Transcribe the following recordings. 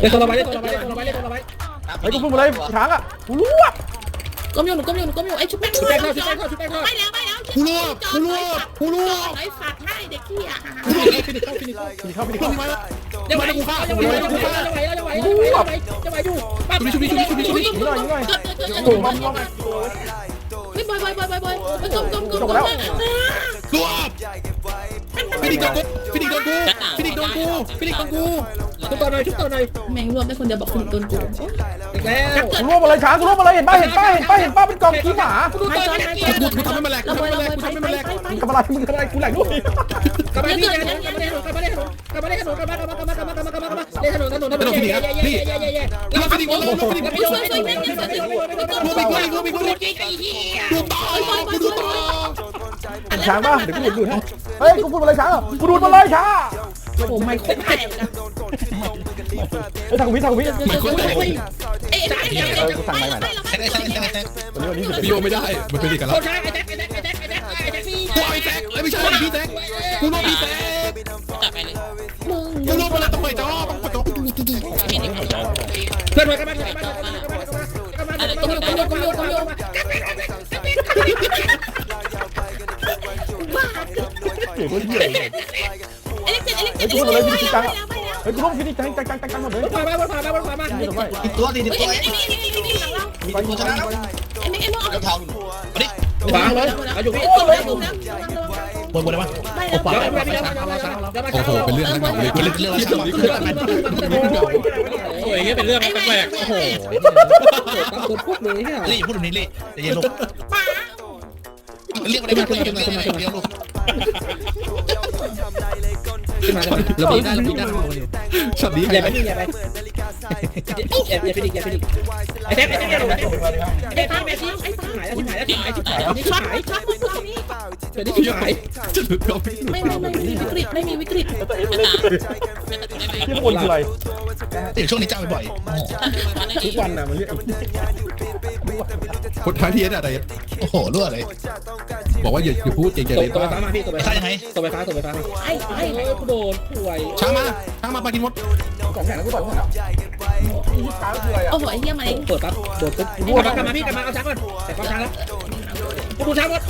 เล่นตัวเราไว้เล่นตัวเราไว้เล่นตัวเราไว้เล่นตัวเราไว้เฮ้ยกูพูดมาเลยช้างอะกูรู้อะก้มอยู่หนูก้มอยู่หนูก้มอยู่ไอ้ชุบแป้งชุบแป้งเข้าชุบแป้งเข้าชุบแป้งเข้าไม่แล้วไม่แล้วกูรวบกูรวบกูรวบไอ้สัตว์ให้เด็กขี้อะฟินิชเข้าฟินิชเข้าพี่เข้าพี่ลเข้างมาจะไหวกูฆ่าจะไหวจะไหวจะไหวจะไหวจะไหวจะไหวอยู่ปั๊บชุบชุบชุบชุบชุบยิงหน่อยยิงหน่อยเกิดเกิดเกิดโอ้มันมันไม่บอยบอยบอยบอยบอยก้มก้มก้มรวบฟินิกโดนกูฟินิกโดนกูฟินิกโดนกูฟินิกโดนกู ชุบต่อหน่อยชุบต่อหน่อยแม่งรวมได้คนเดียวบอกคุณโดนกูอีกแล้วกูรู้มาเลยช้างกูรู้มาเลยเห็นป่ะเห็นป่ะเห็นป่ะเห็นป่ะเป็นกองขี้หมาดูต่อหน่อยกูกูทำให้มันแหลกเราทำบอให้ยมันเราแหลบกอยกูไปทำให้มันแหลกไปไปกำลังมึงกำลังกูแหลกด้วยกลับมาที่กลับมาที่ถนนกลับมาที่ถนนกลับมาที่ถนนกลับมากลับมากลับมากลับมากลับมากลับมาเล่นถนนถนนถนนเย่เย่เย่เย่เย่เย่แล้วฟินิกโดนแล้วฟินิกไม่โดโดนนไม่โดนไม่โดนไม่โดนไม่โดนรวบอีกรวบอีกรวบอีกรวบอีกรวบต่อกูดูต่อช้างป่ะเดี๋ยวกูดูดดูดให้เฮ้ยกูพูดมาเลยช้างอะกูดูดมาเลยช้า โอ้ไม่โคตรแตกอะเฮ้ยทางกูพิทางกูพิมันคนแตกเอ๊ะเอ๊ะเอ๊ะเออกูสั่งใหม่ใหม่ไม่เราไม่วันนี้วันนี้จะเป็นพี่โยไม่ได้ มันเป็นอีกแล้วโคชายไอ้แจ็คไอ้แจ็คไอ้แจ็คไอ้แจ็คไอ้แจ็คนี่กูไอ้แซกเอ้ยไม่ใช่พี่แซกกูรวบพี่แซกมึงกูรวบมาแล้วต้องไปจ้อต้องไปจ้อเพื่อนมากลับมากลับมากลับมากลับมากลับมากลับมากลับมากลับมาก้มอยู่ก้มอยู่ก้มอยู่ก้มอยู่เก๋ด้วยเหี้ยเอเล็กเจ็ดเอเล็กเฮ้เจ็ยดกูเอพูดเล็มากเลยเจ็ดพี่ ไปจังแล้วไปแล้วเฮ้ยกูต้องพินิจจังจังจังจังหมดเลยบนขวามาบนขวามาบนขวามานี่ทำไมอีกตัวดีเฮ้ยตัวไอ้นี่นี่นี่นี่หลังเรามีไปมีไปมีไปไอ้นี่ไอ้โม่แล้วเท้าหนูมาดิขวาเลยเอาอยู่พี่โอ้ยโดนแล้วบนบนได้ปะได้แล้วโอ้โหเป็นเรื่องนั้นเลยเป็นเรื่องเรื่องเรื่องโอ้ยเป็นเรื่องแปลกโอ้โหตามตัวพูดเลยเนี่ยลี่พูดแบบนี้ลี่จะเย็นลูกป้าเรียกมาได้ไหมเรียกมาได้ไหมเรียกลูก ขึ้นมาเราปีได้เราปีได้ช็อตนี้อย่าไปดิอย่าไปอย่าไปดิอย่าไปดิไอ้แท็กไอ้แท็กไอ้แท็กไอ้ตาแม่ที่ไอ้ตาหายแล้วที่หายแล้วที่หายที่หายที่ช็อตหายช็อตมึงตรงนี้เดี๋ยวที่หายจะหลุดก็ไม่ไม่ไม่มีวิกฤตไม่มีวิกฤตที่บนคืออะไรเดี๋ยวช่วงนี้เจ้าบ่อยทุกวันนะมันเรียกคนท้ายที่เอสอะไรโอ้โหรั่วเลย บอกว่าอย่าอย่าพูดเก่งๆตเลยกตัวไฟฟ้ามาพี่ตกไฟใช่ฟ้ายังไงตกไฟฟ้าตกไฟฟ้าไอ้ไอ้ไอ้กูโดนป่วยช้างมาช้างมาปากินมดสองแขนแล้วกูต่อยหัวแล้วช้างคืออะไรอะโอ้โหไอ้เหี้ยมาเองเปิดปั๊บโดนปุ๊บกลับมากลับมาพี่กลับมาเอาช้างก่อนแต่ความช้างแล้วกูดูช้างหมด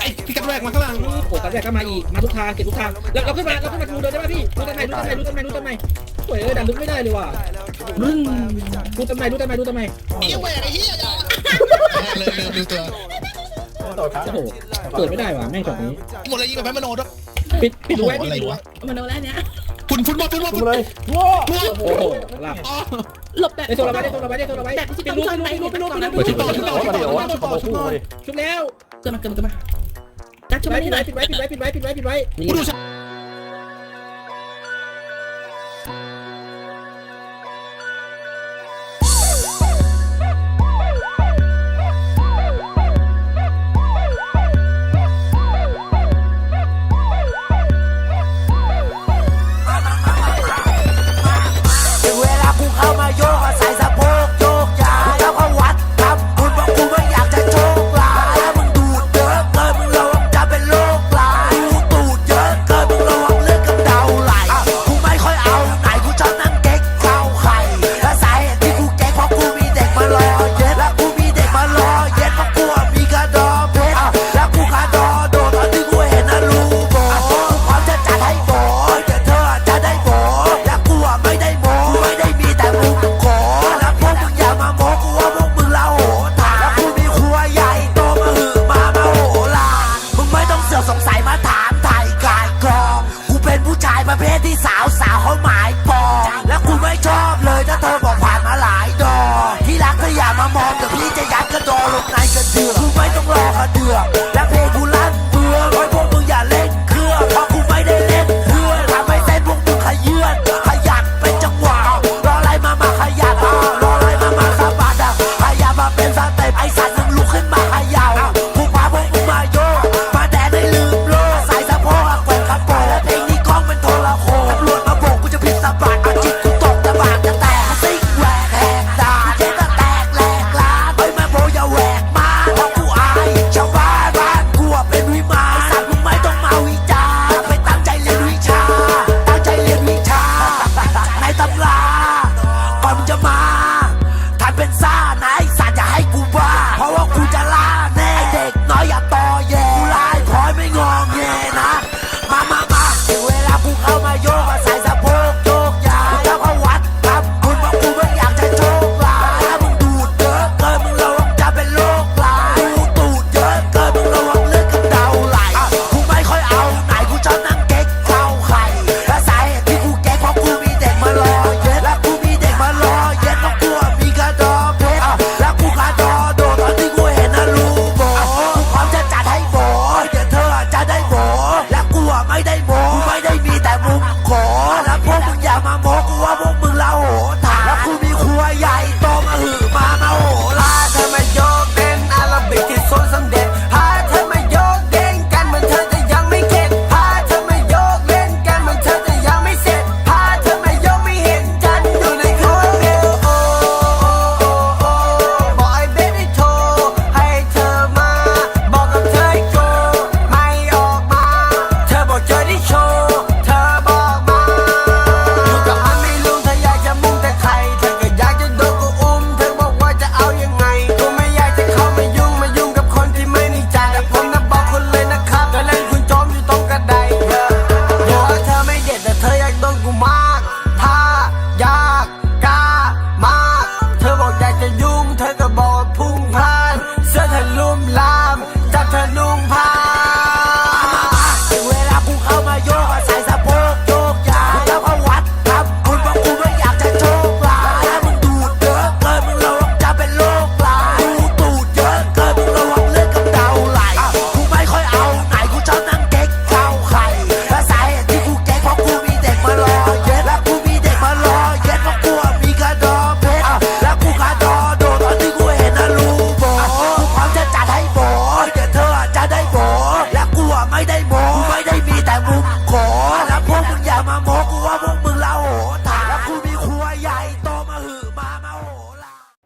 ไอ้พี่กัดแรกมาข้างล่างโอ้ตัดแรกก็มาอีกมาทุกทางเก็บทุกทางแล้วเราขึ้นมาเราขึ้นมาดูเดินได้ป่ะพี่ดูต้นไม้ดูต้นไม้ดูต้นไม้ดูต้นไม้โอ้ยดันลึกไม่ได้เลยว่ะมึงดูต้นไม้ดูต้นไม้ดูต้นไม้เอี้ยวแหวนไอ้เหี้ยเลยเลยดูตัว ต่อยช้างโอ้โหเปิดไม่ได้ว่ะแม่งแบบนี้หมดเลยยิงแบบแมโนด้วยปิดปิดโอ้ดูโหไว้อะไรปิดดูวะมันโดนแล้วเนี้ยฝุ่นฝุ่นบอลฝุ่นบอลกูฝุ่นเลยว้าโอ้โหหลับหลบแบบได้โซลาไว้ได้โซลาไว้ได้โซลาไว้แบบที่ปิต้ดองรูช่วยปิดไปรูปิดรูก่ปิดอนรูนะปิดรูปิดรูโอ้มาดิโอ้ชุบต่อคู่มาดิชุบแล้วเกิดมาเกิดมาเกิดมากัดช่วยปิดไม่ไว้ได้ปิดไว้ปิดไว้ปิดไว้ปิดไว้ปิดไว้กูดู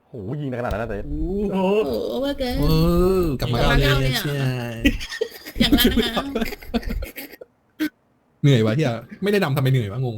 โหยิงขนาดนั้นแต่โอ้โหโอ้โว่าเกินกลับมาเก่าเลยใช่อย่างนั้นนะคะเหนื่อยวะที่อะไม่ได้ดำทำไมเหนื่อยวะงง